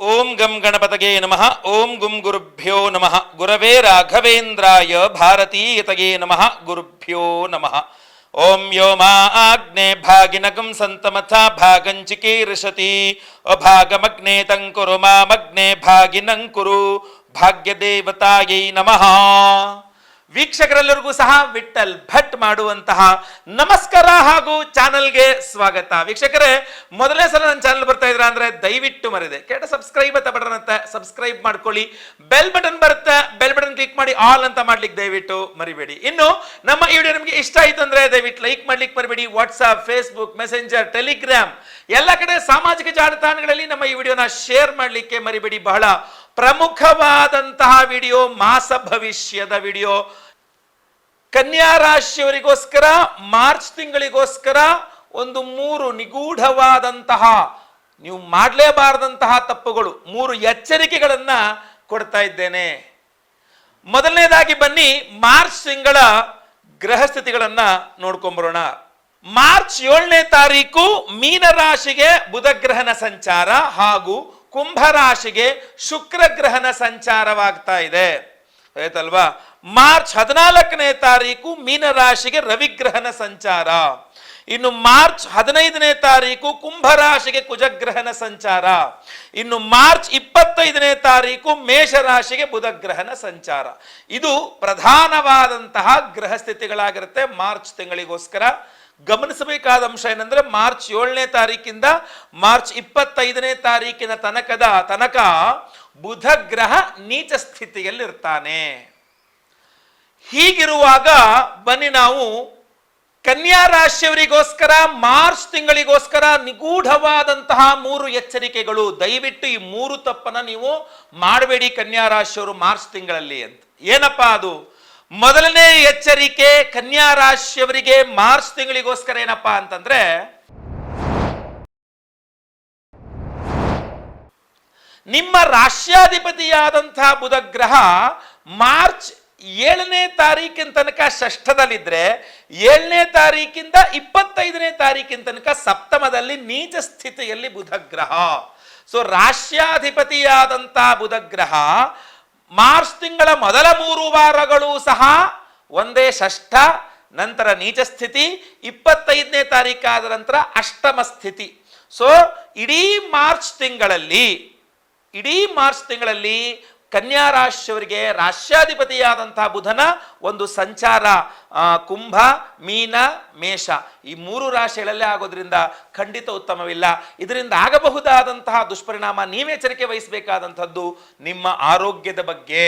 ओम गम गणपत नम ओं गुम गुरुभ्यो नम, गुरवे राघवेन्द्राय भारतीयतगे नम, गुरुभ्यो नम। ओं व्योमा आग्ने भागिनकं सतमथा भागंचिकीर्षति अभागमग्ने तंकुर मग्ने भागिनं कुरु, भाग्यदेवताय नमः। ವೀಕ್ಷಕರೆಲ್ಲರಿಗೂ ಸಹ ವಿಠಲ್ ಭಟ್ ಮಾಡುವಂತಹ ನಮಸ್ಕಾರ ಹಾಗೂ ಚಾನಲ್ಗೆ ಸ್ವಾಗತ. ವೀಕ್ಷಕರೇ, ಮೊದಲನೇ ಸಲ ನನ್ನ ಚಾನಲ್ ಬರ್ತಾ ಇದ್ರ ಅಂದ್ರೆ ದಯವಿಟ್ಟು ಮರಿದೆ ಕೇಟ ಸಬ್ಸ್ಕ್ರೈಬ್ ಅಂತ ಬಟನ್ ಅಂತ ಸಬ್ಸ್ಕ್ರೈಬ್ ಮಾಡ್ಕೊಳ್ಳಿ. ಬೆಲ್ ಬಟನ್ ಬರುತ್ತೆ. ಬೆಲ್ ಬಟನ್ ಕ್ಲಿಕ್ ಮಾಡಿ ಆಲ್ ಅಂತ ಮಾಡ್ಲಿಕ್ಕೆ ದಯವಿಟ್ಟು ಮರಿಬೇಡಿ. ಇನ್ನು ನಮ್ಮ ಈ ವಿಡಿಯೋ ನಿಮಗೆ ಇಷ್ಟ ಆಯ್ತು ಅಂದ್ರೆ ದಯವಿಟ್ಟು ಲೈಕ್ ಮಾಡ್ಲಿಕ್ಕೆ ಮರಿಬೇಡಿ. ವಾಟ್ಸ್ಆಪ್ ಫೇಸ್ಬುಕ್ ಮೆಸೆಂಜರ್ ಟೆಲಿಗ್ರಾಮ್ ಎಲ್ಲ ಕಡೆ ಸಾಮಾಜಿಕ ಜಾಲತಾಣಗಳಲ್ಲಿ ನಮ್ಮ ಈ ವಿಡಿಯೋನ ಶೇರ್ ಮಾಡಲಿಕ್ಕೆ ಮರಿಬೇಡಿ ಬಹಳ. ಪ್ರಮುಖವಾದಂತಹ ವಿಡಿಯೋ, ಮಾಸ ಭವಿಷ್ಯದ ವಿಡಿಯೋ. ಕನ್ಯಾ ರಾಶಿಯವರಿಗೋಸ್ಕರ, ಮಾರ್ಚ್ ತಿಂಗಳಿಗೋಸ್ಕರ ಒಂದು ಮೂರು ನಿಗೂಢವಾದಂತಹ, ನೀವು ಮಾಡಲೇಬಾರದಂತಹ ತಪ್ಪುಗಳು, ಮೂರು ಎಚ್ಚರಿಕೆಗಳನ್ನ ಕೊಡ್ತಾ ಇದ್ದೇನೆ. ಮೊದಲನೇದಾಗಿ ಬನ್ನಿ, ಮಾರ್ಚ್ ತಿಂಗಳ ಗ್ರಹ ಸ್ಥಿತಿಗಳನ್ನ ನೋಡ್ಕೊಂಬರೋಣ. ಮಾರ್ಚ್ ಏಳನೇ ತಾರೀಕು, ಮೀನರಾಶಿಗೆ ಬುಧ ಗ್ರಹನ ಸಂಚಾರ ಹಾಗೂ ಕುಂಭ ರಾಶಿಗೆ ಶುಕ್ರ ಗ್ರಹನ ಸಂಚಾರವಾಗ್ತಾ ಇದೆ. ಆಯ್ತಲ್ವಾ? ಮಾರ್ಚ್ ಹದಿನಾಲ್ಕನೇ ತಾರೀಕು ಮೀನರಾಶಿಗೆ ರವಿಗ್ರಹನ ಸಂಚಾರ. ಇನ್ನು ಮಾರ್ಚ್ ಹದಿನೈದನೇ ತಾರೀಕು ಕುಂಭರಾಶಿಗೆ ಕುಜಗ್ರಹನ ಸಂಚಾರ. ಇನ್ನು ಮಾರ್ಚ್ ಇಪ್ಪತ್ತೈದನೇ ತಾರೀಕು ಮೇಷರಾಶಿಗೆ ಬುಧಗ್ರಹನ ಸಂಚಾರ. ಇದು ಪ್ರಧಾನವಾದಂತಹ ಗ್ರಹ ಸ್ಥಿತಿಗಳಾಗಿರುತ್ತೆ ಮಾರ್ಚ್ ತಿಂಗಳಿಗೋಸ್ಕರ. ಗಮನಿಸಬೇಕಾದ ಅಂಶ ಏನಂದ್ರೆ ಮಾರ್ಚ್ ಏಳನೇ ತಾರೀಕಿಂದ ಮಾರ್ಚ್ ಇಪ್ಪತ್ತೈದನೇ ತಾರೀಕಿನ ತನಕದ ತನಕ ಬುಧ ಗ್ರಹ ನೀಚ ಸ್ಥಿತಿಯಲ್ಲಿರ್ತಾನೆ. ಹೀಗಿರುವಾಗ ಬನ್ನಿ ನಾವು ಕನ್ಯಾ ರಾಶಿಯವರಿಗೋಸ್ಕರ ಮಾರ್ಚ್ ತಿಂಗಳಿಗೋಸ್ಕರ ನಿಗೂಢವಾದಂತಹ ಮೂರು ಎಚ್ಚರಿಕೆಗಳು. ದಯವಿಟ್ಟು ಈ ಮೂರು ತಪ್ಪನ್ನ ನೀವು ಮಾಡಬೇಡಿ ಕನ್ಯಾ ರಾಶಿಯವರು ಮಾರ್ಚ್ ತಿಂಗಳಲ್ಲಿ ಅಂತ. ಏನಪ್ಪಾ ಅದು? ಮೊದಲನೇ ಎಚ್ಚರಿಕೆ ಕನ್ಯಾ ರಾಶಿಯವರಿಗೆ ಮಾರ್ಚ್ ತಿಂಗಳಿಗೋಸ್ಕರ ಏನಪ್ಪಾ ಅಂತಂದ್ರೆ, ನಿಮ್ಮ ರಾಷ್ಟ್ರಾಧಿಪತಿಯಾದಂತಹ ಬುಧ ಗ್ರಹ ಮಾರ್ಚ್ ಏಳನೇ ತಾರೀಕಿನ ತನಕ ಷಷ್ಠದಲ್ಲಿದ್ರೆ, ಏಳನೇ ತಾರೀಕಿಂದ ಇಪ್ಪತ್ತೈದನೇ ತಾರೀಕಿನ ತನಕ ಸಪ್ತಮದಲ್ಲಿ ನೀಚ ಸ್ಥಿತಿಯಲ್ಲಿ ಬುಧಗ್ರಹ. ಸೊ ರಾಷ್ಟ್ರಾಧಿಪತಿಯಾದಂತಹ ಬುಧ ಗ್ರಹ ಮಾರ್ಚ್ ತಿಂಗಳ ಮೊದಲ ಮೂರು ವಾರಗಳು ಸಹ ಒಂದೇ ಷಷ್ಠ, ನಂತರ ನೀಚ ಸ್ಥಿತಿ, ಇಪ್ಪತ್ತೈದನೇ ತಾರೀಕಾದ ನಂತರ ಅಷ್ಟಮ ಸ್ಥಿತಿ. ಸೊ ಇಡೀ ಮಾರ್ಚ್ ತಿಂಗಳಲ್ಲಿ, ಇಡೀ ಮಾರ್ಚ್ ತಿಂಗಳಲ್ಲಿ ಕನ್ಯಾ ರಾಶಿಯವರಿಗೆ ರಾಷ್ಟ್ರಾಧಿಪತಿಯಾದಂತಹ ಬುಧನ ಒಂದು ಸಂಚಾರ ಕುಂಭ, ಮೀನ, ಮೇಷ. ಈ ಮೂರು ರಾಶಿಗಳಲ್ಲೇ ಆಗೋದ್ರಿಂದ ಖಂಡಿತ ಉತ್ತಮವಿಲ್ಲ. ಇದರಿಂದ ಆಗಬಹುದಾದಂತಹ ದುಷ್ಪರಿಣಾಮ ನೀವೇ ಎಚ್ಚರಿಕೆ ವಹಿಸಬೇಕಾದಂಥದ್ದು ನಿಮ್ಮ ಆರೋಗ್ಯದ ಬಗ್ಗೆ.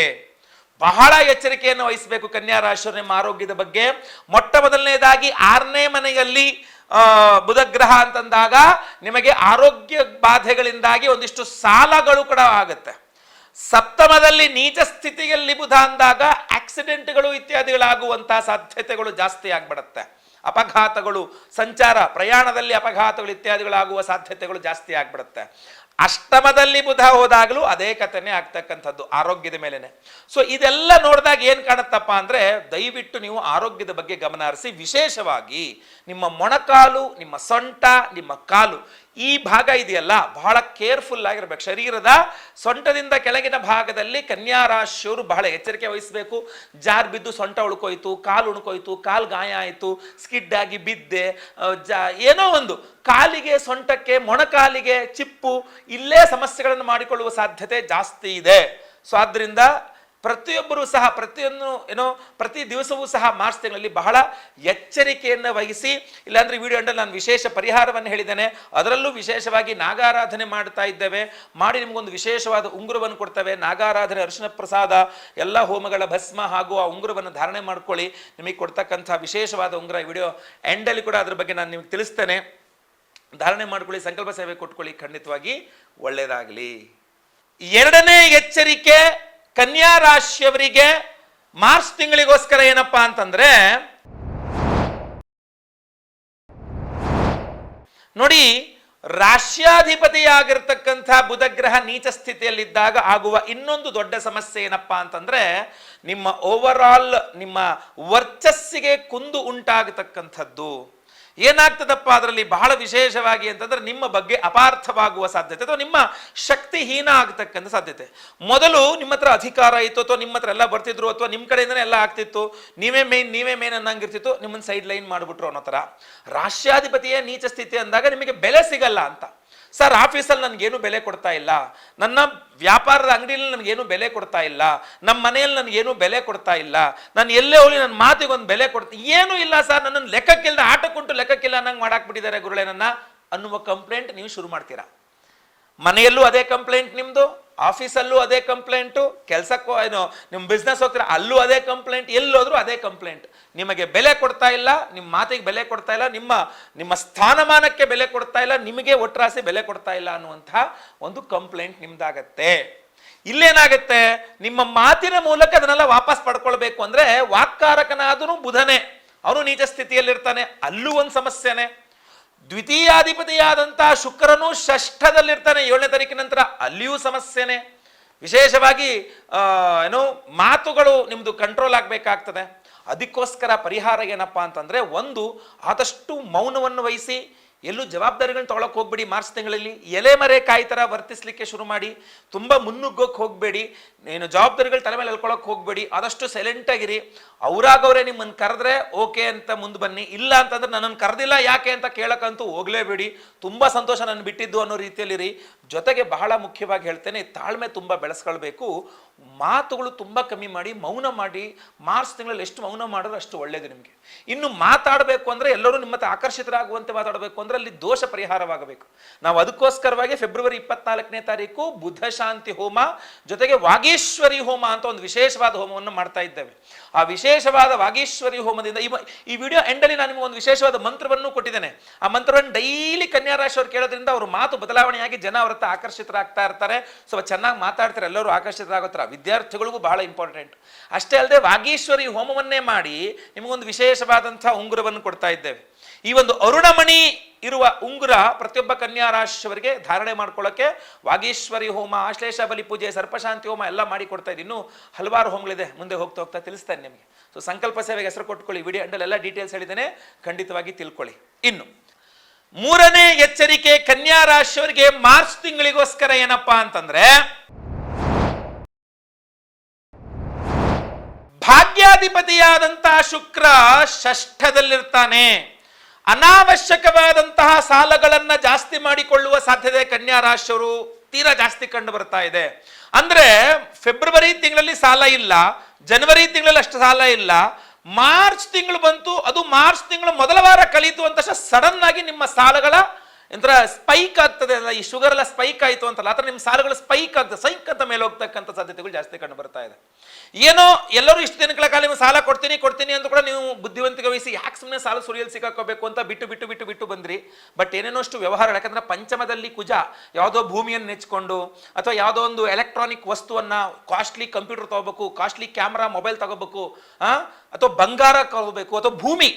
ಬಹಳ ಎಚ್ಚರಿಕೆಯನ್ನು ವಹಿಸಬೇಕು ಕನ್ಯಾ ರಾಶಿಯವರು ನಿಮ್ಮ ಆರೋಗ್ಯದ ಬಗ್ಗೆ. ಮೊಟ್ಟ ಮೊದಲನೇದಾಗಿ ಆರನೇ ಮನೆಯಲ್ಲಿ ಬುಧಗ್ರಹ ಅಂತಂದಾಗ ನಿಮಗೆ ಆರೋಗ್ಯ ಬಾಧೆಗಳಿಂದಾಗಿ ಒಂದಿಷ್ಟು ಸಾಲಗಳು ಕೂಡ ಆಗುತ್ತೆ. ಸಪ್ತಮದಲ್ಲಿ ನೀಚ ಸ್ಥಿತಿಯಲ್ಲಿ ಬುಧ ಅಂದಾಗ ಆಕ್ಸಿಡೆಂಟ್ಗಳು ಇತ್ಯಾದಿಗಳಾಗುವಂತಹ ಸಾಧ್ಯತೆಗಳು ಜಾಸ್ತಿ ಆಗ್ಬಿಡತ್ತೆ. ಅಪಘಾತಗಳು, ಸಂಚಾರ, ಪ್ರಯಾಣದಲ್ಲಿ ಅಪಘಾತಗಳು ಇತ್ಯಾದಿಗಳಾಗುವ ಸಾಧ್ಯತೆಗಳು ಜಾಸ್ತಿ ಆಗ್ಬಿಡುತ್ತೆ. ಅಷ್ಟಮದಲ್ಲಿ ಬುಧ ಹೋದಾಗಲೂ ಅದೇ ಕಥೆನೇ ಆಗ್ತಕ್ಕಂಥದ್ದು, ಆರೋಗ್ಯದ ಮೇಲೆನೆ. ಸೊ ಇದೆಲ್ಲ ನೋಡಿದಾಗ ಏನು ಕಾಣುತ್ತಪ್ಪ ಅಂದ್ರೆ, ದಯವಿಟ್ಟು ನೀವು ಆರೋಗ್ಯದ ಬಗ್ಗೆ ಗಮನ ಹರಿಸಿ, ವಿಶೇಷವಾಗಿ ನಿಮ್ಮ ಮೊಣಕಾಲು, ನಿಮ್ಮ ಸೊಂಟ, ನಿಮ್ಮ ಕಾಲು ಈ ಭಾಗ ಇದೆಯಲ್ಲ, ಬಹಳ ಕೇರ್ಫುಲ್ ಆಗಿರ್ಬೇಕು. ಶರೀರದ ಸೊಂಟದಿಂದ ಕೆಳಗಿನ ಭಾಗದಲ್ಲಿ ಕನ್ಯಾ ರಾಶಿಯವರು ಬಹಳ ಎಚ್ಚರಿಕೆ ವಹಿಸಬೇಕು. ಜಾರ್ ಬಿದ್ದು ಸೊಂಟ ಉಳ್ಕೋಯ್ತು, ಕಾಲು ಉಣ್ಕೋಯ್ತು, ಕಾಲು ಗಾಯ ಆಯಿತು, ಸ್ಕಿಡ್ ಆಗಿ ಬಿದ್ದೆ ಜಾ, ಏನೋ ಒಂದು ಕಾಲಿಗೆ ಸೊಂಟಕ್ಕೆ, ಮೊಣಕಾಲಿಗೆ ಚಿಪ್ಪು, ಇಲ್ಲೇ ಸಮಸ್ಯೆಗಳನ್ನು ಮಾಡಿಕೊಳ್ಳುವ ಸಾಧ್ಯತೆ ಜಾಸ್ತಿ ಇದೆ. ಸೊ ಆದ್ರಿಂದ ಪ್ರತಿಯೊಬ್ಬರೂ ಸಹ ಪ್ರತಿಯೊಂದು ಏನೋ ಪ್ರತಿ ದಿವಸವೂ ಸಹ ಮಾರ್ಚ್ ತಿಂಗಳಲ್ಲಿ ಬಹಳ ಎಚ್ಚರಿಕೆಯನ್ನು ವಹಿಸಿ, ಇಲ್ಲಾಂದ್ರೆ ವಿಡಿಯೋ ಅಂಡಲ್ಲಿ ನಾನು ವಿಶೇಷ ಪರಿಹಾರವನ್ನು ಹೇಳಿದ್ದೇನೆ. ಅದರಲ್ಲೂ ವಿಶೇಷವಾಗಿ ನಾಗಾರಾಧನೆ ಮಾಡ್ತಾ ಇದ್ದೇವೆ. ಮಾಡಿ ನಿಮಗೊಂದು ವಿಶೇಷವಾದ ಉಂಗುರವನ್ನು ಕೊಡ್ತೇವೆ. ನಾಗಾರಾಧನೆ ಅರಿಶಿನ ಪ್ರಸಾದ ಎಲ್ಲ ಹೋಮಗಳ ಭಸ್ಮ ಹಾಗೂ ಆ ಉಂಗುರವನ್ನು ಧಾರಣೆ ಮಾಡ್ಕೊಳ್ಳಿ. ನಿಮಗೆ ಕೊಡ್ತಕ್ಕಂಥ ವಿಶೇಷವಾದ ಉಂಗುರ ವಿಡಿಯೋ ಎಂಡಲ್ಲಿ ಕೂಡ ಅದ್ರ ಬಗ್ಗೆ ನಾನು ನಿಮಗೆ ತಿಳಿಸ್ತೇನೆ. ಧಾರಣೆ ಮಾಡ್ಕೊಳ್ಳಿ, ಸಂಕಲ್ಪ ಸೇವೆ ಕೊಟ್ಕೊಳ್ಳಿ. ಖಂಡಿತವಾಗಿ ಒಳ್ಳೆಯದಾಗಲಿ ಎರಡನೇ ಎಚ್ಚರಿಕೆ ಕನ್ಯಾ ರಾಶಿಯವರಿಗೆ ಮಾರ್ಚ್ ತಿಂಗಳಿಗೋಸ್ಕರ ಏನಪ್ಪಾ ಅಂತಂದ್ರೆ, ನೋಡಿ, ರಾಶ್ಯಾಧಿಪತಿಯಾಗಿರ್ತಕ್ಕಂಥ ಬುಧಗ್ರಹ ನೀಚ ಸ್ಥಿತಿಯಲ್ಲಿದ್ದಾಗ ಆಗುವ ಇನ್ನೊಂದು ದೊಡ್ಡ ಸಮಸ್ಯೆ ಏನಪ್ಪಾ ಅಂತಂದ್ರೆ, ನಿಮ್ಮ ಓವರ್ ನಿಮ್ಮ ವರ್ಚಸ್ಸಿಗೆ ಕುಂದು ಉಂಟಾಗತಕ್ಕಂಥದ್ದು. ಏನಾಗ್ತದಪ್ಪ ಅದರಲ್ಲಿ ಬಹಳ ವಿಶೇಷವಾಗಿ ಅಂತಂದ್ರೆ ನಿಮ್ಮ ಬಗ್ಗೆ ಅಪಾರ್ಥವಾಗುವ ಸಾಧ್ಯತೆ ಅಥವಾ ನಿಮ್ಮ ಶಕ್ತಿ ಹೀನ ಆಗ್ತಕ್ಕಂಥ ಸಾಧ್ಯತೆ. ಮೊದಲು ನಿಮ್ಮ ಹತ್ರ ಅಧಿಕಾರ ಇತ್ತು ಅಥವಾ ನಿಮ್ಮ ಹತ್ರ ಎಲ್ಲ ಬರ್ತಿದ್ರು ಅಥವಾ ನಿಮ್ಮ ಕಡೆಯಿಂದನೇ ಎಲ್ಲ ಆಗ್ತಿತ್ತು. ನೀವೇ ಮೇನ್ ನೀವೇ ಮೇನ್ ಅನ್ನಂಗಿರ್ತಿತ್ತು. ನಿಮ್ಮನ್ನ ಸೈಡ್ ಲೈನ್ ಮಾಡಿಬಿಟ್ರು ಅನ್ನೋ ಥರ. ರಾಷ್ಟ್ರಾಧಿಪತಿಯೇ ನೀಚ ಸ್ಥಿತಿ ಅಂದಾಗ ನಿಮಗೆ ಬೆಲೆ ಸಿಗಲ್ಲ ಅಂತ. ಸರ್, ಆಫೀಸಲ್ಲಿ ನನಗೇನು ಬೆಲೆ ಕೊಡ್ತಾ ಇಲ್ಲ. ನನ್ನ ವ್ಯಾಪಾರದ ಅಂಗಡಿಯಲ್ಲಿ ನನಗೇನು ಬೆಲೆ ಕೊಡ್ತಾ ಇಲ್ಲ. ನಮ್ಮ ಮನೆಯಲ್ಲಿ ನನಗೇನು ಬೆಲೆ ಕೊಡ್ತಾ ಇಲ್ಲ. ನಾನು ಎಲ್ಲೇ ಹೋಗಿ ನನ್ನ ಮಾತಿಗೆ ಒಂದು ಬೆಲೆ ಕೊಡ್ತಾ ಏನೂ ಇಲ್ಲ ಸರ್, ನನ್ನನ್ನು ಲೆಕ್ಕಕ್ಕಿಲ್ಲದ ಆಟಕ್ಕುಂಟು ಲೆಕ್ಕಕ್ಕಿಲ್ಲ ಅನ್ನಂಗೆ ಮಾಡಾಕ್ಬಿಟ್ಟಿದ್ದಾರೆ ಗುರುಳೆ ನನ್ನ. ಅನ್ನುವ ಕಂಪ್ಲೇಂಟ್ ನೀವು ಶುರು ಮಾಡ್ತೀರಾ? ಮನೆಯಲ್ಲೂ ಅದೇ ಕಂಪ್ಲೇಂಟ್ ನಿಮ್ಮದು ಆಫೀಸಲ್ಲೂ ಅದೇ ಕಂಪ್ಲೇಂಟು, ಕೆಲಸಕ್ಕೂ ಏನು ನಿಮ್ಮ ಬಿಸ್ನೆಸ್ ಹೋಗ್ತೀರ ಅಲ್ಲೂ ಅದೇ ಕಂಪ್ಲೇಂಟ್, ಎಲ್ಲೋದ್ರೂ ಅದೇ ಕಂಪ್ಲೇಂಟ್. ನಿಮಗೆ ಬೆಲೆ ಕೊಡ್ತಾ ಇಲ್ಲ ನಿಮ್ಮ ಮಾತಿಗೆ ಬೆಲೆ ಕೊಡ್ತಾ ಇಲ್ಲ, ನಿಮ್ಮ ನಿಮ್ಮ ಸ್ಥಾನಮಾನಕ್ಕೆ ಬೆಲೆ ಕೊಡ್ತಾ ಇಲ್ಲ, ನಿಮಗೆ ಒಟ್ರಾಸಿ ಬೆಲೆ ಕೊಡ್ತಾ ಇಲ್ಲ ಅನ್ನುವಂಥ ಒಂದು ಕಂಪ್ಲೇಂಟ್ ನಿಮ್ದಾಗತ್ತೆ. ಇಲ್ಲೇನಾಗುತ್ತೆ, ನಿಮ್ಮ ಮಾತಿನ ಮೂಲಕ ಅದನ್ನೆಲ್ಲ ವಾಪಸ್ ಪಡ್ಕೊಳ್ಬೇಕು ಅಂದ್ರೆ ವಾಕ್ಕಾರಕನಾದರೂ ಬುಧನೇ, ಅವನು ನೀಚ ಸ್ಥಿತಿಯಲ್ಲಿರ್ತಾನೆ ಅಲ್ಲೂ ಒಂದು ಸಮಸ್ಯೆನೆ. ದ್ವಿತೀಯಾಧಿಪತಿಯಾದಂತಹ ಶುಕ್ರನು ಷಷ್ಠದಲ್ಲಿರ್ತಾನೆ. ಏಳನೇ ತಾರೀಕಿನ ನಂತರ ಅಲ್ಲಿಯೂ ಸಮಸ್ಯೆನೆ. ವಿಶೇಷವಾಗಿ ಏನು, ಮಾತುಗಳು ನಿಮ್ಮದು ಕಂಟ್ರೋಲ್ ಆಗಬೇಕಾಗ್ತದೆ. ಅದಕ್ಕೋಸ್ಕರ ಪರಿಹಾರ ಏನಪ್ಪಾ ಅಂತಂದ್ರೆ, ಒಂದು, ಆದಷ್ಟು ಮೌನವನ್ನು ವಹಿಸಿ ಎಲ್ಲೂ ಜವಾಬ್ದಾರಿಗಳನ್ನ ತೊಗೊಳಕ್ ಹೋಗ್ಬೇಡಿ. ಮಾರ್ಚ್ ತಿಂಗಳಲ್ಲಿ ಎಲೆ ಮರೆ ಕಾಯಿ ಥರ ವರ್ತಿಸ್ಲಿಕ್ಕೆ ಶುರು ಮಾಡಿ, ತುಂಬ ಮುನ್ನುಗ್ಗೋಕ್ ಹೋಗಬೇಡಿ. ಏನು ಜವಾಬ್ದಾರಿಗಳು ತಲೆ ಮೇಲೆ ಎಳ್ಕೊಳಕ್ ಹೋಗಬೇಡಿ. ಆದಷ್ಟು ಸೈಲೆಂಟ್ ಆಗಿರಿ. ಅವರಾಗವ್ರೆ ನಿಮ್ಮನ್ನು ಕರೆದ್ರೆ ಓಕೆ ಅಂತ ಮುಂದೆ ಬನ್ನಿ. ಇಲ್ಲ ಅಂತಂದ್ರೆ ನನ್ನನ್ನು ಕರೆದಿಲ್ಲ ಯಾಕೆ ಅಂತ ಕೇಳಕ್ಕಂತೂ ಹೋಗಲೇಬೇಡಿ. ತುಂಬ ಸಂತೋಷ ನನ್ನ ಬಿಟ್ಟಿದ್ದು ಅನ್ನೋ ರೀತಿಯಲ್ಲಿರಿ. ಜೊತೆಗೆ ಬಹಳ ಮುಖ್ಯವಾಗಿ ಹೇಳ್ತೇನೆ, ತಾಳ್ಮೆ ತುಂಬ ಬೆಳೆಸ್ಕೊಳ್ಬೇಕು. ಮಾತುಗಳು ತುಂಬ ಕಮ್ಮಿ ಮಾಡಿ, ಮೌನ ಮಾಡಿ. ಮಾರ್ಚ್ ತಿಂಗಳಲ್ಲಿ ಎಷ್ಟು ಮೌನ ಮಾಡಿದ್ರೆ ಅಷ್ಟು ಒಳ್ಳೇದು ನಿಮಗೆ. ಇನ್ನು ಮಾತಾಡಬೇಕು ಅಂದ್ರೆ ಎಲ್ಲರೂ ನಿಮ್ಮ ಆಕರ್ಷಿತರಾಗುವಂತೆ ಮಾತಾಡಬೇಕು ಅಂದ್ರೆ ಅಲ್ಲಿ ದೋಷ ಪರಿಹಾರವಾಗಬೇಕು. ನಾವು ಅದಕ್ಕೋಸ್ಕರವಾಗಿ ಫೆಬ್ರವರಿ ಇಪ್ಪತ್ನಾಲ್ಕನೇ ತಾರೀಕು ಬುಧ ಶಾಂತಿ ಹೋಮ ಜೊತೆಗೆ ವಾಗೇಶ್ವರಿ ಹೋಮ ಅಂತ ಒಂದು ವಿಶೇಷವಾದ ಹೋಮವನ್ನು ಮಾಡ್ತಾ ಇದ್ದೇವೆ. ಆ ವಿಶೇಷವಾದ ವಾಗೀಶ್ವರಿ ಹೋಮದಿಂದ ಈ ಈ ವಿಡಿಯೋ ಎಂಡಲ್ಲಿ ನಾನು ನಿಮಗೆ ಒಂದು ವಿಶೇಷವಾದ ಮಂತ್ರವನ್ನು ಕೊಟ್ಟಿದ್ದೇನೆ. ಆ ಮಂತ್ರವನ್ನು ಡೈಲಿ ಕನ್ಯಾ ರಾಶಿಯವರು ಕೇಳೋದ್ರಿಂದ ಅವ್ರ ಮಾತು ಬದಲಾವಣೆಯಾಗಿ ಜನ ಅವ್ರ ಹತ್ರ ಆಕರ್ಷಿತರಾಗ್ತಾ ಇರ್ತಾರೆ. ಸ್ವಲ್ಪ ಚೆನ್ನಾಗಿ ಮಾತಾಡ್ತಾರೆ, ಎಲ್ಲರೂ ಆಕರ್ಷಿತರಾಗುತ್ತಾರೆ. ವಿದ್ಯಾರ್ಥಿಗಳಿಗೂ ಬಹಳ ಇಂಪಾರ್ಟೆಂಟ್ ಅಷ್ಟೇ ಅಲ್ಲದೆ ವಾಗೀಶ್ವರಿ ಹೋಮವನ್ನೇ ಮಾಡಿ ನಿಮಗೊಂದು ವಿಶೇಷವಾದಂಥ ಉಂಗುರವನ್ನು ಕೊಡ್ತಾ ಇದ್ದೇವೆ. ಈ ಒಂದು ಅರುಣಮಣಿ ಇರುವ ಉಂಗುರ ಪ್ರತಿಯೊಬ್ಬ ಕನ್ಯಾ ರಾಶಿಯವರಿಗೆ ಧಾರಣೆ ಮಾಡ್ಕೊಳ್ಳೋಕೆ ವಾಗೀಶ್ವರಿ ಹೋಮ, ಆಶ್ಲೇಷ ಬಲಿ ಪೂಜೆ, ಸರ್ಪಶಾಂತಿ ಹೋಮ ಎಲ್ಲ ಮಾಡಿ ಕೊಡ್ತಾ ಇದ್ದೀನಿ. ಇನ್ನೂ ಹಲವಾರು ಹೋಮಗಳಿದೆ. ಮುಂದೆ ಹೋಗ್ತಾ ಹೋಗ್ತಾ ತಿಳಿಸ್ತೇನೆ ನಿಮಗೆ. ಸೊ ಸಂಕಲ್ಪ ಸೇವೆಗೆ ಹೆಸರು ಕೊಟ್ಕೊಳ್ಳಿ ವಿಡಿಯೋ ಅಂಡಲ್ ಎಲ್ಲ ಡೀಟೇಲ್ಸ್ ಹೇಳಿದ್ದೇನೆ. ಖಂಡಿತವಾಗಿ ತಿಳ್ಕೊಳ್ಳಿ. ಇನ್ನು, ಮೂರನೇ ಎಚ್ಚರಿಕೆ ಕನ್ಯಾ ರಾಶಿಯವರಿಗೆ ಮಾರ್ಚ್ ತಿಂಗಳಿಗೋಸ್ಕರ ಏನಪ್ಪಾ ಅಂತಂದ್ರೆ, ಭಾಗ್ಯಾಧಿಪತಿಯಾದಂತಹ ಶುಕ್ರ ಷಷ್ಠದಲ್ಲಿರ್ತಾನೆ. ಅನಾವಶ್ಯಕವಾದಂತಹ ಸಾಲಗಳನ್ನ ಜಾಸ್ತಿ ಮಾಡಿಕೊಳ್ಳುವ ಸಾಧ್ಯತೆ ಕನ್ಯಾ ರಾಶಿಯವರು ತೀರಾ ಜಾಸ್ತಿ ಕಂಡು ಬರ್ತಾ ಇದೆ. ಅಂದ್ರೆ ಫೆಬ್ರವರಿ ತಿಂಗಳಲ್ಲಿ ಸಾಲ ಇಲ್ಲ, ಜನವರಿ ತಿಂಗಳಲ್ಲಿ ಅಷ್ಟು ಸಾಲ ಇಲ್ಲ, ಮಾರ್ಚ್ ತಿಂಗಳು ಬಂತು, ಅದು ಮಾರ್ಚ್ ತಿಂಗಳು ಮೊದಲ ವಾರ ಕಲಿತು ಅಂತ ಸಡನ್ ಆಗಿ ನಿಮ್ಮ ಸಾಲಗಳ ಎಂತರ ಸ್ಪೈಕ್ ಆಗ್ತದೆ ಅಲ್ಲ ಈ ಶುಗರ್ ಎಲ್ಲ ಸ್ಪೈಕ್ ಆಯಿತು ಅಂತಲ್ಲ, ಆ ಥರ ನಿಮ್ಮ ಸಾಲಗಳು ಸ್ಪೈಕ್ ಆಗ್ತದೆ ಸೈಕ್ ಅಂತ ಮೇಲೆ ಹೋಗ್ತಕ್ಕಂಥ ಸಾಧ್ಯತೆಗಳು ಜಾಸ್ತಿ ಕಂಡು ಬರ್ತಾ ಇದೆ. ಏನೋ ಎಲ್ಲರೂ ಇಷ್ಟು ದಿನಗಳ ಕಾಲ ನಿಮ್ಗೆ ಸಾಲ ಕೊಡ್ತೀನಿ ಕೊಡ್ತೀನಿ ಅಂತ ಕೂಡ ನೀವು ಬುದ್ಧಿವಂತಿಕೆ ವಹಿಸಿ ಯಾಕೆ ಸುಮ್ಮನೆ ಸಾಲ ಸುರಿಯಲ್ಲಿ ಸಿಕ್ಕಾಕೋಬೇಕು ಅಂತ ಬಿಟ್ಟು ಬಿಟ್ಟು ಬಿಟ್ಟು ಬಿಟ್ಟು ಬಂದ್ರಿ. ಬಟ್ ಏನೇನೋ ಅಷ್ಟು ವ್ಯವಹಾರ, ಯಾಕಂದ್ರೆ ಪಂಚಮದಲ್ಲಿ ಕುಜ ಯಾವುದೋ ಭೂಮಿಯನ್ನು ನೆಚ್ಕೊಂಡು ಅಥವಾ ಯಾವುದೋ ಒಂದು ಎಲೆಕ್ಟ್ರಾನಿಕ್ ವಸ್ತುವನ್ನ ಕಾಸ್ಟ್ಲಿ ಕಂಪ್ಯೂಟರ್ ತಗೋಬೇಕು ಕಾಸ್ಟ್ಲಿ ಕ್ಯಾಮ್ರಾ ಮೊಬೈಲ್ ತಗೋಬೇಕು ಅಥವಾ ಬಂಗಾರ ತಗೋಬೇಕು, ಅಥವಾ ಭೂಮಿ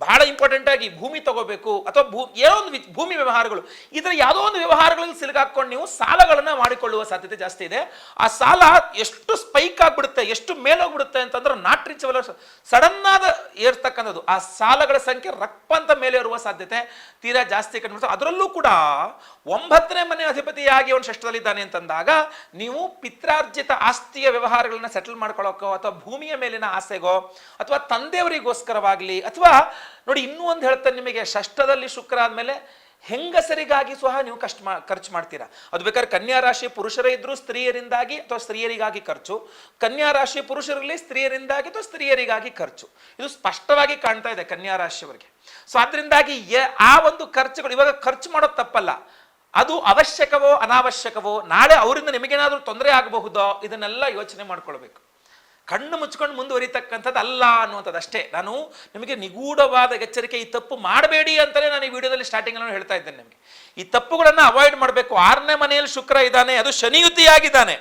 ಬಹಳ ಇಂಪಾರ್ಟೆಂಟ್ ಆಗಿ ಭೂಮಿ ತಗೋಬೇಕು ಅಥವಾ ಭೂ, ಏನೋ ಒಂದು ಭೂಮಿ ವ್ಯವಹಾರಗಳು. ಇದರ ಯಾವುದೋ ಒಂದು ವ್ಯವಹಾರಗಳಲ್ಲಿ ಸಿಲುಕಾಕೊಂಡು ನೀವು ಸಾಲಗಳನ್ನ ಮಾಡಿಕೊಳ್ಳುವ ಸಾಧ್ಯತೆ ಜಾಸ್ತಿ ಇದೆ. ಆ ಸಾಲ ಎಷ್ಟು ಸ್ಪೈಕ್ ಆಗ್ಬಿಡುತ್ತೆ, ಎಷ್ಟು ಮೇಲೋಗ್ಬಿಡುತ್ತೆ ಅಂತಂದ್ರೆ ನಾಟ್ ರೀಚಬಲ್ ಸಡನ್ ಆದ ಏರ್ತಕ್ಕಂಥದ್ದು. ಆ ಸಾಲಗಳ ಸಂಖ್ಯೆ ರಪ್ಪ ಅಂತ ಮೇಲೆ ಇರುವ ಸಾಧ್ಯತೆ ತೀರಾ ಜಾಸ್ತಿ ಕಂಡು ಅದರಲ್ಲೂ ಕೂಡ ಒಂಬತ್ತನೇ ಮನೆ ಅಧಿಪತಿಯಾಗಿ ಅವನು ಷಷ್ಠದಲ್ಲಿದ್ದಾನೆ ಅಂತಂದಾಗ ನೀವು ಪಿತ್ರಾರ್ಜಿತ ಆಸ್ತಿಯ ವ್ಯವಹಾರಗಳನ್ನ ಸೆಟಲ್ ಮಾಡ್ಕೊಳ್ಳೋಕೋ ಅಥವಾ ಭೂಮಿಯ ಮೇಲಿನ ಆಸೆಗೋ ಅಥವಾ ತಂದೆಯವರಿಗೋಸ್ಕರವಾಗಲಿ ಅಥವಾ ನೋಡಿ, ಇನ್ನೂ ಒಂದು ಹೇಳ್ತಾರೆ ನಿಮಗೆ. ಷಷ್ಠದಲ್ಲಿ ಶುಕ್ರ ಆದಮೇಲೆ ಹೆಂಗಸರಿಗಾಗಿ ಸಹ ನೀವು ಕಷ್ಟ ಮಾ, ಖರ್ಚು ಮಾಡ್ತೀರಾ. ಅದು ಬೇಕಾದ್ರೆ ಕನ್ಯಾ ರಾಶಿ ಪುರುಷರೇ ಇದ್ರೂ ಸ್ತ್ರೀಯರಿಂದಾಗಿ ಅಥವಾ ಸ್ತ್ರೀಯರಿಗಾಗಿ ಖರ್ಚು. ಕನ್ಯಾ ರಾಶಿ ಪುರುಷರಲ್ಲಿ ಸ್ತ್ರೀಯರಿಂದಾಗಿ ಅಥವಾ ಸ್ತ್ರೀಯರಿಗಾಗಿ ಖರ್ಚು. ಇದು ಸ್ಪಷ್ಟವಾಗಿ ಕಾಣ್ತಾ ಇದೆ ಕನ್ಯಾ ರಾಶಿಯವರಿಗೆ. ಸೊ ಅದರಿಂದಾಗಿ ಆ ಒಂದು ಖರ್ಚುಗಳು, ಇವಾಗ ಖರ್ಚು ಮಾಡೋದು ತಪ್ಪಲ್ಲ. ಅದು ಅವಶ್ಯಕವೋ ಅನಾವಶ್ಯಕವೋ ನಾಳೆ ಅವರಿಂದ ನಿಮಗೇನಾದರೂ ತೊಂದರೆ ಆಗಬಹುದೋ, ಇದನ್ನೆಲ್ಲ ಯೋಚನೆ ಮಾಡ್ಕೊಳ್ಬೇಕು. ಕಣ್ಣು ಮುಚ್ಕೊಂಡು ಮುಂದುವರಿತಕ್ಕಂಥದ್ದು ಅಲ್ಲ ಅನ್ನುವಂಥದ್ದು ಅಷ್ಟೇ. ನಾನು ನಿಮಗೆ ನಿಗೂಢವಾದ ಎಚ್ಚರಿಕೆ, ಈ ತಪ್ಪು ಮಾಡಬೇಡಿ ಅಂತಲೇ ನಾನು ಈ ವಿಡಿಯೋದಲ್ಲಿ ಸ್ಟಾರ್ಟಿಂಗ್ ಹೇಳ್ತಾ ಇದ್ದೇನೆ ನಿಮಗೆ. ಈ ತಪ್ಪುಗಳನ್ನು ಅವಾಯ್ಡ್ ಮಾಡಬೇಕು. ಆರನೇ ಮನೆಯಲ್ಲಿ ಶುಕ್ರ ಇದ್ದಾನೆ, ಅದು ಶನಿಯುತಿಯಾಗಿದ್ದಾನೆ.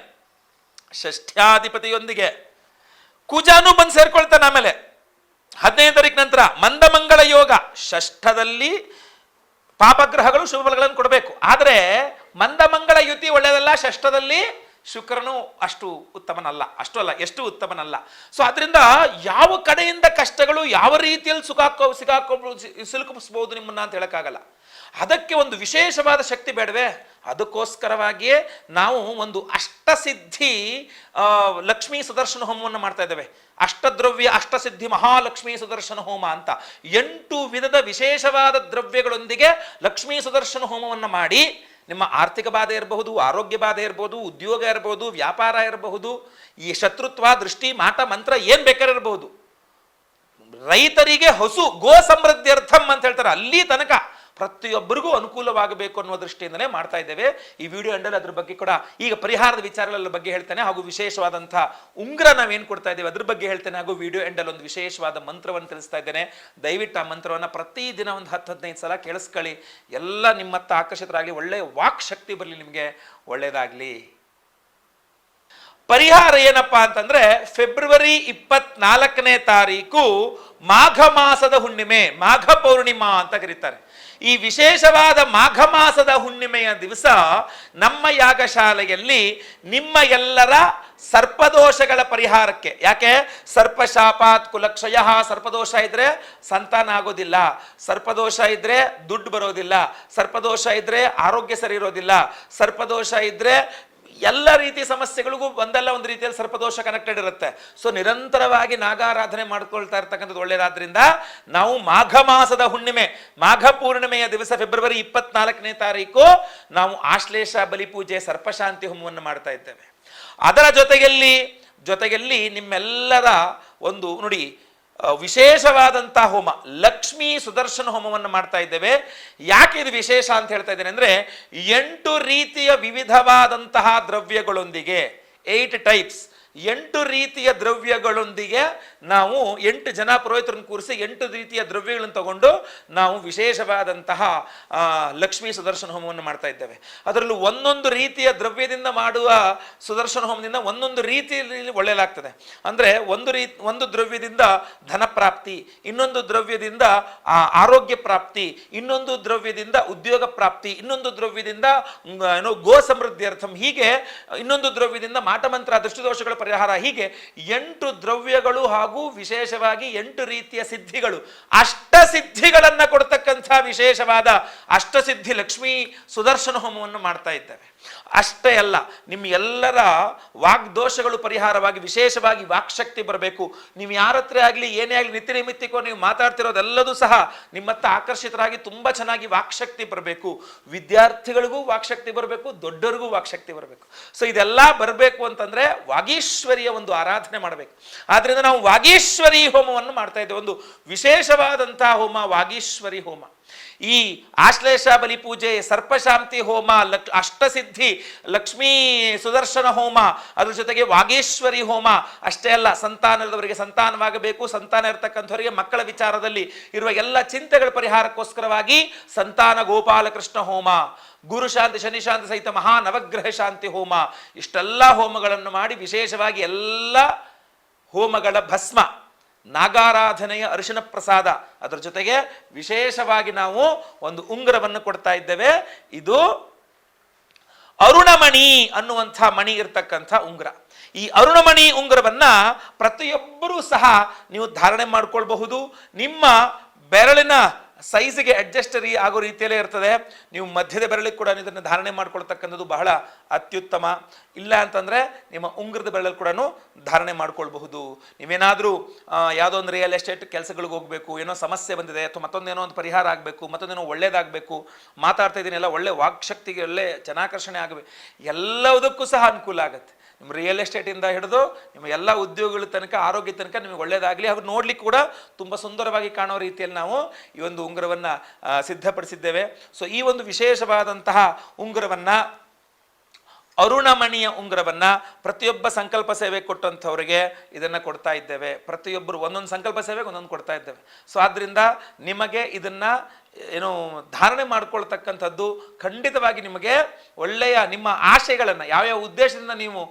ಷಷ್ಠ್ಯಾಧಿಪತಿಯೊಂದಿಗೆ ಕುಜಾನು ಬಂದು ಸೇರ್ಕೊಳ್ತಾನೆ ಆಮೇಲೆ. ಹದಿನೈದು ತಾರೀಕು ನಂತರ ಮಂದಮಂಗಳ ಯೋಗ. ಷಷ್ಠದಲ್ಲಿ ಪಾಪಗ್ರಹಗಳು ಶುಭ ಫಲಗಳನ್ನು ಕೊಡಬೇಕು. ಆದರೆ ಮಂದಮಂಗಳ ಯುತಿ ಒಳ್ಳೆಯದಲ್ಲ, ಷಷ್ಠದಲ್ಲಿ ಶುಕ್ರನು ಅಷ್ಟು ಉತ್ತಮನಲ್ಲ, ಅಷ್ಟು ಅಲ್ಲ, ಎಷ್ಟು ಉತ್ತಮನಲ್ಲ. ಸೊ ಅದರಿಂದ ಯಾವ ಕಡೆಯಿಂದ ಕಷ್ಟಗಳು ಯಾವ ರೀತಿಯಲ್ಲಿ ಸುಖಾಕೋ ಸಿಗಾಕೋ ಸಿಲುಕಿಸ್ಬೋದು ನಿಮ್ಮನ್ನ ಅಂತ ಹೇಳಕ್ಕಾಗಲ್ಲ. ಅದಕ್ಕೆ ಒಂದು ವಿಶೇಷವಾದ ಶಕ್ತಿ ಬೇಡವೆ? ಅದಕ್ಕೋಸ್ಕರವಾಗಿಯೇ ನಾವು ಒಂದು ಅಷ್ಟಸಿದ್ಧಿ ಲಕ್ಷ್ಮೀ ಸುದರ್ಶನ ಹೋಮವನ್ನು ಮಾಡ್ತಾ ಇದ್ದೇವೆ. ಅಷ್ಟದ್ರವ್ಯ, ಅಷ್ಟಸಿದ್ಧಿ ಮಹಾಲಕ್ಷ್ಮೀ ಸುದರ್ಶನ ಹೋಮ ಅಂತ. ಎಂಟು ವಿಧದ ವಿಶೇಷವಾದ ದ್ರವ್ಯಗಳೊಂದಿಗೆ ಲಕ್ಷ್ಮೀ ಸುದರ್ಶನ ಹೋಮವನ್ನು ಮಾಡಿ ನಿಮ್ಮ ಆರ್ಥಿಕ ಬಾಧೆ ಇರಬಹುದು, ಆರೋಗ್ಯ ಬಾಧೆ ಇರಬಹುದು, ಉದ್ಯೋಗ ಇರಬಹುದು, ವ್ಯಾಪಾರ ಇರಬಹುದು, ಈ ಶತ್ರುತ್ವ, ದೃಷ್ಟಿ, ಮಾಟ, ಮಂತ್ರ ಏನು ಬೇಕಾದ್ರೆ ಇರಬಹುದು. ರೈತರಿಗೆ ಹಸು, ಗೋ ಸಮೃದ್ಧ್ಯರ್ಥಂ ಅಂತ ಹೇಳ್ತಾರೆ. ಅಲ್ಲಿ ತನಕ ಪ್ರತಿಯೊಬ್ಬರಿಗೂ ಅನುಕೂಲವಾಗಬೇಕು ಅನ್ನೋ ದೃಷ್ಟಿಯಿಂದನೇ ಮಾಡ್ತಾ ಇದ್ದೇವೆ. ಈ ವಿಡಿಯೋ ಎಂಡಲ್ಲಿ ಅದ್ರ ಬಗ್ಗೆ ಕೂಡ ಈಗ ಪರಿಹಾರದ ವಿಚಾರಗಳ ಬಗ್ಗೆ ಹೇಳ್ತೇನೆ. ಹಾಗೂ ವಿಶೇಷವಾದಂಥ ಉಂಗ್ರ ನಾವೇನು ಕೊಡ್ತಾ ಇದ್ದೇವೆ, ಅದ್ರ ಬಗ್ಗೆ ಹೇಳ್ತೇನೆ. ಹಾಗೂ ವಿಡಿಯೋ ಎಂಡಲ್ಲಿ ಒಂದು ವಿಶೇಷವಾದ ಮಂತ್ರವನ್ನು ತಿಳಿಸ್ತಾ ಇದ್ದೇನೆ. ದಯವಿಟ್ಟು ಆ ಮಂತ್ರವನ್ನು ಪ್ರತಿದಿನ ಒಂದು ಹತ್ತು, ಹದಿನೈದು ಸಲ ಕೇಳಿಸ್ಕೊಳ್ಳಿ. ಎಲ್ಲ ನಿಮ್ಮತ್ತ ಆಕರ್ಷಿತರಾಗಲಿ, ಒಳ್ಳೆಯ ವಾಕ್ ಶಕ್ತಿ ಬರಲಿ ನಿಮಗೆ. ಒಳ್ಳೆಯದಾಗಲಿ. ಪರಿಹಾರ ಏನಪ್ಪಾ ಅಂತಂದ್ರೆ, ಫೆಬ್ರವರಿ ಇಪ್ಪತ್ನಾಲ್ಕನೇ ತಾರೀಕು ಮಾಘ ಮಾಸದ ಹುಣ್ಣಿಮೆ, ಮಾಘ ಪೌರ್ಣಿಮಾ ಅಂತ ಕರೀತಾರೆ. ಈ ವಿಶೇಷವಾದ ಮಾಘ ಮಾಸದ ಹುಣ್ಣಿಮೆಯ ದಿವಸ ನಮ್ಮ ಯಾಗಶಾಲೆಯಲ್ಲಿ ನಿಮ್ಮ ಎಲ್ಲರ ಸರ್ಪದೋಷಗಳ ಪರಿಹಾರಕ್ಕೆ, ಯಾಕೆ? ಸರ್ಪಶಾಪಾತ್ ಕುಲಕ್ಷಯ ಸರ್ಪದೋಷ ಇದ್ರೆ ಸಂತಾನ ಆಗೋದಿಲ್ಲ, ಸರ್ಪದೋಷ ಇದ್ರೆ ದುಡ್ಡು ಬರೋದಿಲ್ಲ, ಸರ್ಪದೋಷ ಇದ್ರೆ ಆರೋಗ್ಯ ಸರಿ ಇರೋದಿಲ್ಲ, ಸರ್ಪದೋಷ ಇದ್ರೆ ಎಲ್ಲ ರೀತಿ ಸಮಸ್ಯೆಗಳಿಗೂ ಒಂದಲ್ಲ ಒಂದು ರೀತಿಯಲ್ಲಿ ಸರ್ಪದೋಷ ಕನೆಕ್ಟೆಡ್ ಇರುತ್ತೆ. ಸೊ ನಿರಂತರವಾಗಿ ನಾಗಾರಾಧನೆ ಮಾಡ್ಕೊಳ್ತಾ ಇರ್ತಕ್ಕಂಥದ್ದು ಒಳ್ಳೆಯದಾದ್ರಿಂದ ನಾವು ಮಾಘ ಮಾಸದ ಹುಣ್ಣಿಮೆ, ಮಾಘ ಪೂರ್ಣಿಮೆಯ ದಿವಸ ಫೆಬ್ರವರಿ ಇಪ್ಪತ್ನಾಲ್ಕನೇ ತಾರೀಕು ನಾವು ಆಶ್ಲೇಷ ಬಲಿಪೂಜೆ ಸರ್ಪಶಾಂತಿ ಹೋಮವನ್ನು ಮಾಡ್ತಾ ಇದ್ದೇವೆ. ಅದರ ಜೊತೆಯಲ್ಲಿ ಜೊತೆಯಲ್ಲಿ ನಿಮ್ಮೆಲ್ಲರ ಒಂದು, ನೋಡಿ ಆ, ವಿಶೇಷವಾದಂತಹ ಹೋಮ ಲಕ್ಷ್ಮೀ ಸುದರ್ಶನ ಹೋಮವನ್ನು ಮಾಡ್ತಾ ಇದ್ದೇವೆ. ಯಾಕೆ ಇದು ವಿಶೇಷ ಅಂತ ಹೇಳ್ತಾ ಇದ್ದೇನೆ ಅಂದ್ರೆ ಎಂಟು ರೀತಿಯ ವಿವಿಧವಾದಂತಹ ದ್ರವ್ಯಗಳೊಂದಿಗೆ ಏಟ್ ಟೈಪ್ಸ್ ಎಂಟು ರೀತಿಯ ದ್ರವ್ಯಗಳೊಂದಿಗೆ ನಾವು ಎಂಟು ಜನ ಪುರೋಹಿತರನ್ನು ಕೂರಿಸಿ ಎಂಟು ರೀತಿಯ ದ್ರವ್ಯಗಳನ್ನು ತಗೊಂಡು ನಾವು ವಿಶೇಷವಾದಂತಹ ಲಕ್ಷ್ಮೀ ಸುದರ್ಶನ ಹೋಮವನ್ನು ಮಾಡ್ತಾ ಇದ್ದೇವೆ. ಅದರಲ್ಲೂ ಒಂದೊಂದು ರೀತಿಯ ದ್ರವ್ಯದಿಂದ ಮಾಡುವ ಸುದರ್ಶನ ಹೋಮದಿಂದ ಒಂದೊಂದು ರೀತಿಯಲ್ಲಿ ಒಳ್ಳೆಯಲಾಗ್ತದೆ. ಅಂದರೆ ಒಂದು ರೀ, ಒಂದು ದ್ರವ್ಯದಿಂದ ಧನ ಪ್ರಾಪ್ತಿ, ಇನ್ನೊಂದು ದ್ರವ್ಯದಿಂದ ಆರೋಗ್ಯ ಪ್ರಾಪ್ತಿ, ಇನ್ನೊಂದು ದ್ರವ್ಯದಿಂದ ಉದ್ಯೋಗ ಪ್ರಾಪ್ತಿ, ಇನ್ನೊಂದು ದ್ರವ್ಯದಿಂದ ಏನೋ ಗೋ ಸಮೃದ್ಧಿಯರ್ಥಂ ಹೀಗೆ, ಇನ್ನೊಂದು ದ್ರವ್ಯದಿಂದ ಮಾಟಮಂತ್ರ, ದೃಷ್ಟಿದೋಷಗಳ ಪರಿಹಾರ. ಹೀಗೆ ಎಂಟು ದ್ರವ್ಯಗಳು ಹಾಗೂ ವಿಶೇಷವಾಗಿ ಎಂಟು ರೀತಿಯ ಸಿದ್ಧಿಗಳು. ಅಷ್ಟ ಸಿದ್ಧಿಗಳನ್ನು ಕೊಡ್ತಕ್ಕಂಥ ವಿಶೇಷವಾದ ಅಷ್ಟಸಿದ್ಧಿ ಲಕ್ಷ್ಮೀ ಸುದರ್ಶನ ಹೋಮವನ್ನು ಮಾಡ್ತಾ ಇದ್ದೇವೆ. ಅಷ್ಟೇ ಅಲ್ಲ ನಿಮ್ಮ ಎಲ್ಲರ ವಾಗ್ದೋಷಗಳು ಪರಿಹಾರವಾಗಿ ವಿಶೇಷವಾಗಿ ವಾಕ್ಶಕ್ತಿ ಬರಬೇಕು. ನೀವು ಯಾರ ಹತ್ರ ಆಗಲಿ, ಏನೇ ಆಗಲಿ, ನಿತ್ಯ ನಿಮಿತ್ತಿಕೋ ನೀವು ಮಾತಾಡ್ತಿರೋದೆಲ್ಲದೂ ಸಹ ನಿಮ್ಮತ್ತ ಆಕರ್ಷಿತರಾಗಿ ತುಂಬ ಚೆನ್ನಾಗಿ ವಾಕ್ಶಕ್ತಿ ಬರಬೇಕು. ವಿದ್ಯಾರ್ಥಿಗಳಿಗೂ ವಾಕ್ಶಕ್ತಿ ಬರಬೇಕು, ದೊಡ್ಡರಿಗೂ ವಾಕ್ಶಕ್ತಿ ಬರಬೇಕು. ಸೊ ಇದೆಲ್ಲ ಬರಬೇಕು ಅಂತಂದರೆ ವಾಗೀಶ್ವರಿಯ ಒಂದು ಆರಾಧನೆ ಮಾಡಬೇಕು. ಆದ್ದರಿಂದ ನಾವು ವಾಗೀಶ್ವರಿ ಹೋಮವನ್ನು ಮಾಡ್ತಾ ಇದ್ದೇವೆ. ಒಂದು ವಿಶೇಷವಾದಂತಹ ಹೋಮ ವಾಗೀಶ್ವರಿ ಹೋಮ. ಈ ಆಶ್ಲೇಷ ಬಲಿ ಪೂಜೆ, ಸರ್ಪಶಾಂತಿ ಹೋಮ, ಲಕ್, ಅಷ್ಟಸಿದ್ಧಿ, ಲಕ್ಷ್ಮೀ ಸುದರ್ಶನ ಹೋಮ, ಅದ್ರ ಜೊತೆಗೆ ವಾಗೇಶ್ವರಿ ಹೋಮ, ಅಷ್ಟೇ ಅಲ್ಲ, ಸಂತಾನದವರಿಗೆ ಸಂತಾನವಾಗಬೇಕು, ಸಂತಾನ ಇರತಕ್ಕಂಥವರಿಗೆ ಮಕ್ಕಳ ವಿಚಾರದಲ್ಲಿ ಇರುವ ಎಲ್ಲ ಚಿಂತೆಗಳ ಪರಿಹಾರಕ್ಕೋಸ್ಕರವಾಗಿ ಸಂತಾನ ಗೋಪಾಲಕೃಷ್ಣ ಹೋಮ, ಗುರು ಶಾಂತಿ, ಶನಿ ಸಹಿತ ಮಹಾ ನವಗ್ರಹ ಶಾಂತಿ ಹೋಮ, ಇಷ್ಟೆಲ್ಲ ಹೋಮಗಳನ್ನು ಮಾಡಿ ವಿಶೇಷವಾಗಿ ಎಲ್ಲ ಹೋಮಗಳ ಭಸ್ಮ. ನಾಗಾರಾಧನೆಯ ಅರಿಶಿನ ಪ್ರಸಾದ. ಅದರ ಜೊತೆಗೆ ವಿಶೇಷವಾಗಿ ನಾವು ಒಂದು ಉಂಗುರವನ್ನು ಕೊಡ್ತಾ ಇದ್ದೇವೆ. ಇದು ಅರುಣಮಣಿ ಅನ್ನುವಂಥ ಮಣಿ ಇರ್ತಕ್ಕಂಥ ಉಂಗುರ. ಈ ಅರುಣಮಣಿ ಉಂಗುರವನ್ನ ಪ್ರತಿಯೊಬ್ಬರೂ ಸಹ ನೀವು ಧಾರಣೆ ಮಾಡಿಕೊಳ್ಬಹುದು. ನಿಮ್ಮ ಬೆರಳಿನ ಸೈಜ್ಗೆ ಅಡ್ಜಸ್ಟರಿ ಆಗೋ ರೀತಿಯಲ್ಲೇ ಇರ್ತದೆ. ನೀವು ಮಧ್ಯದ ಬೆರಳಿಗೆ ಕೂಡ ಇದನ್ನು ಧಾರಣೆ ಮಾಡ್ಕೊಳ್ತಕ್ಕಂಥದ್ದು ಬಹಳ ಅತ್ಯುತ್ತಮ. ಇಲ್ಲ ಅಂತಂದರೆ ನಿಮ್ಮ ಉಂಗ್ರದ ಬೆರಳಲ್ಲಿ ಕೂಡ ಧಾರಣೆ ಮಾಡ್ಕೊಳ್ಬಹುದು. ನೀವೇನಾದರೂ ಯಾವುದೋ ಒಂದು ರಿಯಲ್ ಎಸ್ಟೇಟ್ ಕೆಲಸಗಳಿಗೆ ಹೋಗಬೇಕು, ಏನೋ ಸಮಸ್ಯೆ ಬಂದಿದೆ, ಅಥವಾ ಮತ್ತೊಂದೇನೋ ಒಂದು ಪರಿಹಾರ ಆಗಬೇಕು ಮತ್ತೊಂದೇನೋ ಒಳ್ಳೇದಾಗಬೇಕು, ಮಾತಾಡ್ತಾ ಇದ್ದೀನಿ ಎಲ್ಲ ಒಳ್ಳೆ ವಾಕ್ಶಕ್ತಿಗೆ ಒಳ್ಳೆ ಜನಾಕರ್ಷಣೆ ಆಗಬೇಕು, ಎಲ್ಲದಕ್ಕೂ ಸಹ ಅನುಕೂಲ ಆಗುತ್ತೆ. ನಿಮ್ಮ ರಿಯಲ್ ಎಸ್ಟೇಟಿಂದ ಹಿಡಿದು ನಿಮ್ಮ ಎಲ್ಲ ಉದ್ಯೋಗಗಳ ತನಕ, ಆರೋಗ್ಯ ತನಕ ನಿಮಗೆ ಒಳ್ಳೆಯದಾಗಲಿ ಹಾಗೂ ನೋಡ್ಲಿಕ್ಕೆ ಕೂಡ ತುಂಬ ಸುಂದರವಾಗಿ ಕಾಣೋ ರೀತಿಯಲ್ಲಿ ನಾವು ಈ ಒಂದು ಉಂಗುರವನ್ನು ಸಿದ್ಧಪಡಿಸಿದ್ದೇವೆ. ಸೊ ಈ ಒಂದು ವಿಶೇಷವಾದಂತಹ ಉಂಗುರವನ್ನು ಅರುಣಮಣಿಯ ಉಂಗುರವನ್ನ ಪ್ರತಿಯೊಬ್ಬ ಸಂಕಲ್ಪ ಸೇವೆ ಕೊಟ್ಟಂಥವ್ರಿಗೆ ಇದನ್ನ ಕೊಡ್ತಾ ಇದ್ದೇವೆ. ಪ್ರತಿಯೊಬ್ಬರು ಒಂದೊಂದು ಸಂಕಲ್ಪ ಸೇವೆಗೆ ಒಂದೊಂದು ಕೊಡ್ತಾ ಇದ್ದೇವೆ. ಸೊ ಆದ್ರಿಂದ ನಿಮಗೆ ಇದನ್ನ ಏನು ಧಾರಣೆ ಮಾಡ್ಕೊಳ್ತಕ್ಕಂಥದ್ದು ಖಂಡಿತವಾಗಿ ನಿಮಗೆ ಒಳ್ಳೆಯ ನಿಮ್ಮ ಆಶಯಗಳನ್ನು ಯಾವ್ಯಾವ ಉದ್ದೇಶದಿಂದ ನೀವು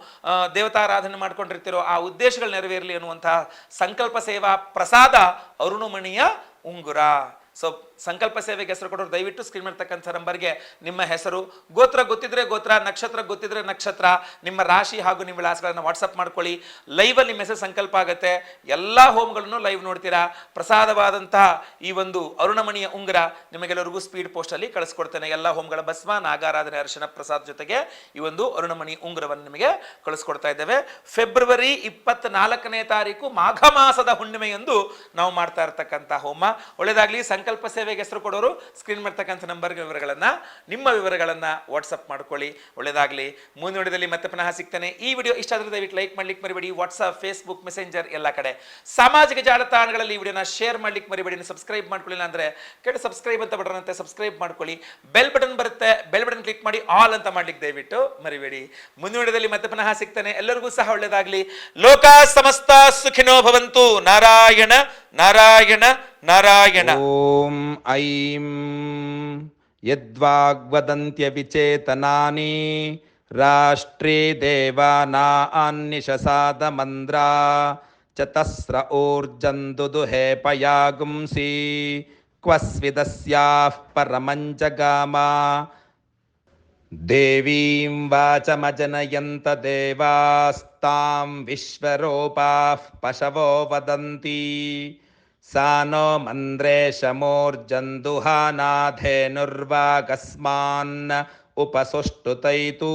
ದೇವತಾರಾಧನೆ ಮಾಡ್ಕೊಂಡಿರ್ತೀರೋ ಆ ಉದ್ದೇಶಗಳು ನೆರವೇರಲಿ ಅನ್ನುವಂತಹ ಸಂಕಲ್ಪ ಸೇವಾ ಪ್ರಸಾದ ಅರುಣಮಣಿಯ ಉಂಗುರ. ಸೊ ಸಂಕಲ್ಪ ಸೇವೆಗೆ ಹೆಸರು ಕೊಡೋರು ದಯವಿಟ್ಟು ಸ್ಕ್ರೀನ್ ಮಾಡ್ತಕ್ಕಂಥ ನಂಬರ್ಗೆ ನಿಮ್ಮ ಹೆಸರು. ಗೋತ್ರ ಗೊತ್ತಿದ್ರೆ ಗೋತ್ರ, ನಕ್ಷತ್ರ ಗೊತ್ತಿದ್ರೆ ನಕ್ಷತ್ರ. ನಿಮ್ಮ ರಾಶಿ ಹಾಗೂ ನಿಮ್ಮ ವಿಳಾಸಗಳನ್ನು ವಾಟ್ಸಪ್ ಮಾಡ್ಕೊಳ್ಳಿ. ಲೈವಲ್ಲಿ ನಿಮ್ಮ ಹೆಸರು ಸಂಕಲ್ಪ ಆಗುತ್ತೆ. ಎಲ್ಲ ಹೋಮ್ಗಳನ್ನು ಲೈವ್ ನೋಡ್ತೀರಾ. ಪ್ರಸಾದವಾದಂತಹ ಈ ಒಂದು ಅರುಣಮಣಿಯ ಉಂಗುರ ನಿಮಗೆಲ್ಲರಿಗೂ ಸ್ಪೀಡ್ ಪೋಸ್ಟಲ್ಲಿ ಕಳಿಸ್ಕೊಡ್ತೇನೆ. ಎಲ್ಲ ಹೋಮ್ಗಳ ಭಸ್ಮ, ನಾಗಾರಾಧನೆ, ಅರ್ಶನ, ಪ್ರಸಾದ್ ಜೊತೆಗೆ ಈ ಒಂದು ಅರುಣಮಣಿ ಉಂಗುರವನ್ನು ನಿಮಗೆ ಕಳಿಸ್ಕೊಡ್ತಾ ಇದ್ದೇವೆ. ಫೆಬ್ರವರಿ ಇಪ್ಪತ್ನಾಲ್ಕನೇ ತಾರೀಕು ಮಾಘ ಮಾಸದ ಹುಣ್ಣಿಮೆಯಂದು ನಾವು ಮಾಡ್ತಾ ಇರ್ತಕ್ಕಂಥ ಹೋಮ. ಒಳ್ಳೇದಾಗ್ಲಿ, ಸಂಕಲ್ಪ ಸೇವೆಗೆ ಹೆಸರು ಕೊಡೋರು ಸ್ಕ್ರೀನ್ ಮಾಡ್ತಕ್ಕಂಥ ನಂಬರ್ ವಿವರಗಳನ್ನ, ನಿಮ್ಮ ವಿವರಗಳನ್ನ ವಾಟ್ಸಪ್ ಮಾಡ್ಕೊಳ್ಳಿ. ಒಳ್ಳೇದಾಗಲಿ. ಮುಂದಿನ ವಿಡಿಯೋದಲ್ಲಿ ಮತ್ತೆ ಪುನಃ ಸಿಗ್ತಾನೆ. ಈ ವಿಡಿಯೋ ಇಷ್ಟ ಆದರೆ ದಯವಿಟ್ಟು ಲೈಕ್ ಮಾಡ್ಲಿಕ್ಕೆ ಮರಿಬೇಡಿ. ವಾಟ್ಸಪ್ ಫೇಸ್ಬುಕ್ ಮೆಸೆಂಜರ್ ಎಲ್ಲ ಕಡೆ. ಸಾಮಾಜಿಕ ಜಾಲತಾಣಗಳಲ್ಲಿ ಈ ವಿಡಿಯೋನ ಶೇರ್ ಮಾಡ್ಲಿಕ್ಕೆ ಮರಿಬೇಡಿ. ಸಬ್ಸ್ಕ್ರೈಬ್ ಮಾಡ್ಕೊಳ್ಳಿಲ್ಲ ಅಂದ್ರೆ ಕೆಳ ಸಬ್ಸ್ಕ್ರೈಬ್ ಅಂತ ಬಟನ್ ಅಂತ ಸಬ್ಸ್ಕ್ರೈಬ್ ಮಾಡ್ಕೊಳ್ಳಿ. ಬೆಲ್ ಬಟನ್ ಬರುತ್ತೆ. ಬೆಲ್ ಬಟನ್ ಕ್ಲಿಕ್ ಮಾಡಿ ಆಲ್ ಅಂತ ಮಾಡ್ಲಿಕ್ಕೆ ದಯವಿಟ್ಟು ಮರಿಬೇಡಿ. ಮುಂದಿನ ವಿಡಿಯೋದಲ್ಲಿ ಮತ್ತೆ ಪುನಃ ಸಿಗ್ತಾನೆ. ಎಲ್ಲರಿಗೂ ಸಹ ಒಳ್ಳೇದಾಗ್ಲಿ. ಲೋಕ ಸಮಸ್ತ ಸುಖಿನೋ ಭವಂತು. ನಾರಾಯಣ ನಾರಾಯಣ नारायण ॐ ऐं यद्वाग्वदन्त्यविचेतनानि राष्ट्रे देवाना अन्निशसादमन्द्रा चतस्र ऊर्जन्दुदुहे पयागुंसि क्वस्विदस्याः परमञ्जगामा देवीं वाचमजनयन्त देवास्तां विश्वरूपाः पशवो वदन्ति सा नो मन्द्रेशमूर्जन्दुहानाधेनुर्वागस्मान् उपसुष्टुतैतु